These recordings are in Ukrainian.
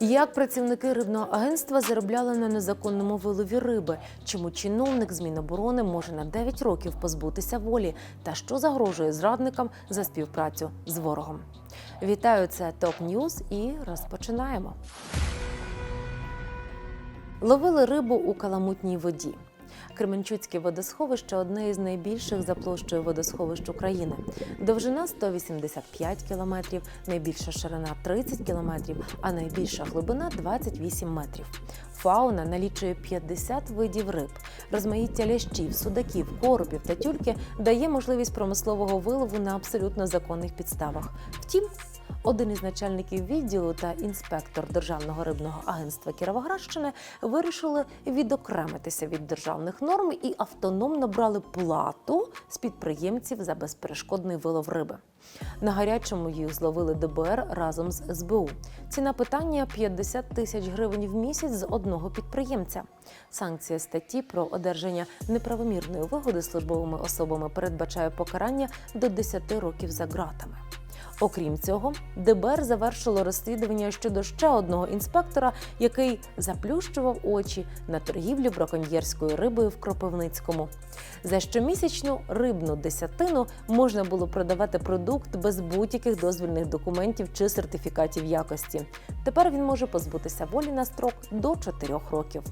Як працівники рибного агентства заробляли на незаконному вилові риби? Чому чиновник з Міноборони може на 9 років позбутися волі? Та що загрожує зрадникам за співпрацю з ворогом? Вітаю, це ТОП Ньюз і розпочинаємо. Ловили рибу у каламутній воді. Кременчуцьке водосховище одне із найбільших за площею водосховищ України. Довжина 185 кілометрів, найбільша ширина 30 кілометрів, а найбільша глибина 28 метрів. Фауна налічує 50 видів риб. Розмаїття лящів, судаків, коропів та тюльки дає можливість промислового вилову на абсолютно законних підставах. Втім, один із начальників відділу та інспектор Державного рибного агентства Кіровоградщини вирішили відокремитися від державних норм і автономно брали плату з підприємців за безперешкодний вилов риби. На гарячому їх зловили ДБР разом з СБУ. Ціна питання 50 тисяч гривень в місяць з одного підприємця. Санкція статті про одержання неправомірної вигоди службовими особами передбачає покарання до 10 років за ґратами. Окрім цього, ДБР завершило розслідування щодо ще одного інспектора, який заплющував очі на торгівлю браконьєрською рибою в Кропивницькому. За щомісячну рибну десятину можна було продавати продукт без будь-яких дозвільних документів чи сертифікатів якості. Тепер він може позбутися волі на строк до 4 років.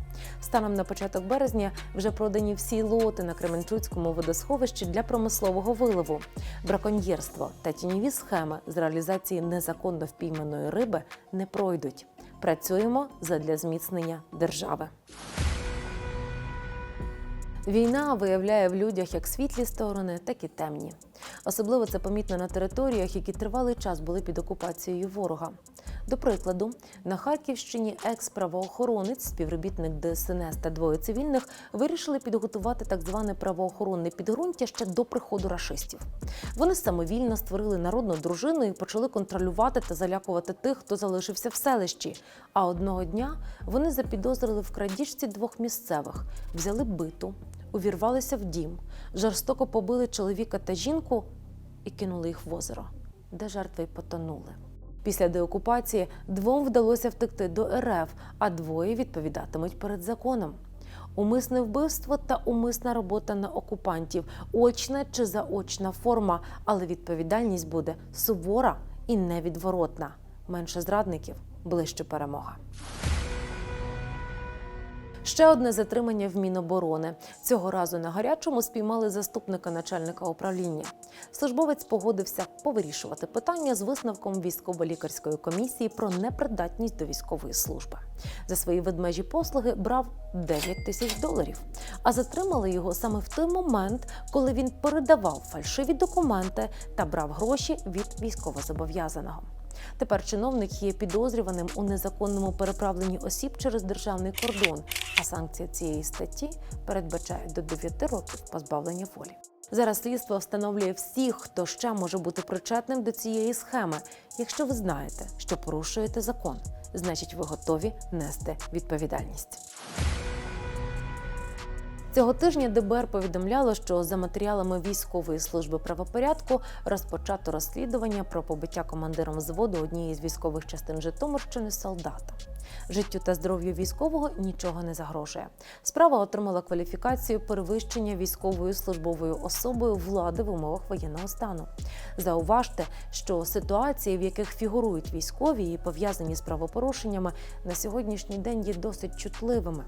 Станом на початок березня вже продані всі лоти на Кременчуцькому водосховищі для промислового вилову. Браконьєрство та тіньові схеми з реалізації незаконно впійманої риби не пройдуть. Працюємо задля зміцнення держави. Війна виявляє в людях як світлі сторони, так і темні. Особливо це помітно на територіях, які тривалий час були під окупацією ворога. До прикладу, на Харківщині екс-правоохоронець, співробітник ДСНС та двоє цивільних вирішили підготувати так зване правоохоронне підґрунтя ще до приходу рашистів. Вони самовільно створили народну дружину і почали контролювати та залякувати тих, хто залишився в селищі. А одного дня вони запідозрили в крадіжці двох місцевих, взяли биту, увірвалися в дім, жорстоко побили чоловіка та жінку і кинули їх в озеро, де жертви потонули. Після деокупації двом вдалося втекти до РФ, а двоє відповідатимуть перед законом. Умисне вбивство та умисна робота на окупантів, очна чи заочна форма, але відповідальність буде сувора і невідворотна. Менше зрадників ближче перемога. Ще одне затримання в Міноборони. Цього разу на гарячому спіймали заступника начальника управління. Службовець погодився повирішувати питання з висновком військово-лікарської комісії про непридатність до військової служби. За свої ведмежі послуги брав 9 тисяч доларів. А затримали його саме в той момент, коли він передавав фальшиві документи та брав гроші від військовозобов'язаного. Тепер чиновник є підозрюваним у незаконному переправленні осіб через державний кордон, а санкції цієї статті передбачають до 9 років позбавлення волі. Зараз слідство встановлює всіх, хто ще може бути причетним до цієї схеми. Якщо ви знаєте, що порушуєте закон, значить ви готові нести відповідальність. Цього тижня ДБР повідомляло, що за матеріалами військової служби правопорядку розпочато розслідування про побиття командиром взводу однієї з військових частин Житомирщини солдата. Життю та здоров'ю військового нічого не загрожує. Справа отримала кваліфікацію перевищення військовою службовою особою влади в умовах воєнного стану. Зауважте, що ситуації, в яких фігурують військові і пов'язані з правопорушеннями, на сьогоднішній день є досить чутливими.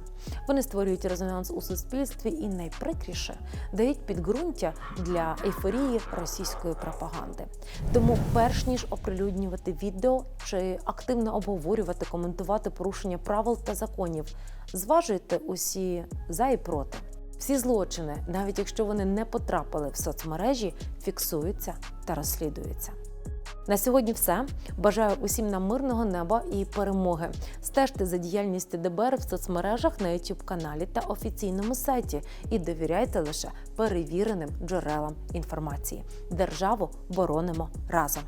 Вони створюють резонанс у суспільстві і найприкріше дають підґрунтя для ейфорії російської пропаганди. Тому, перш ніж оприлюднювати відео чи активно обговорювати, коментувати порушення правил та законів, зважуйте усі за і проти. Всі злочини, навіть якщо вони не потрапили в соцмережі, фіксуються та розслідуються. На сьогодні все. Бажаю усім нам мирного неба і перемоги. Стежте за діяльністю ДБР в соцмережах на youtube каналі та офіційному сайті і довіряйте лише перевіреним джерелам інформації. Державу боронимо разом.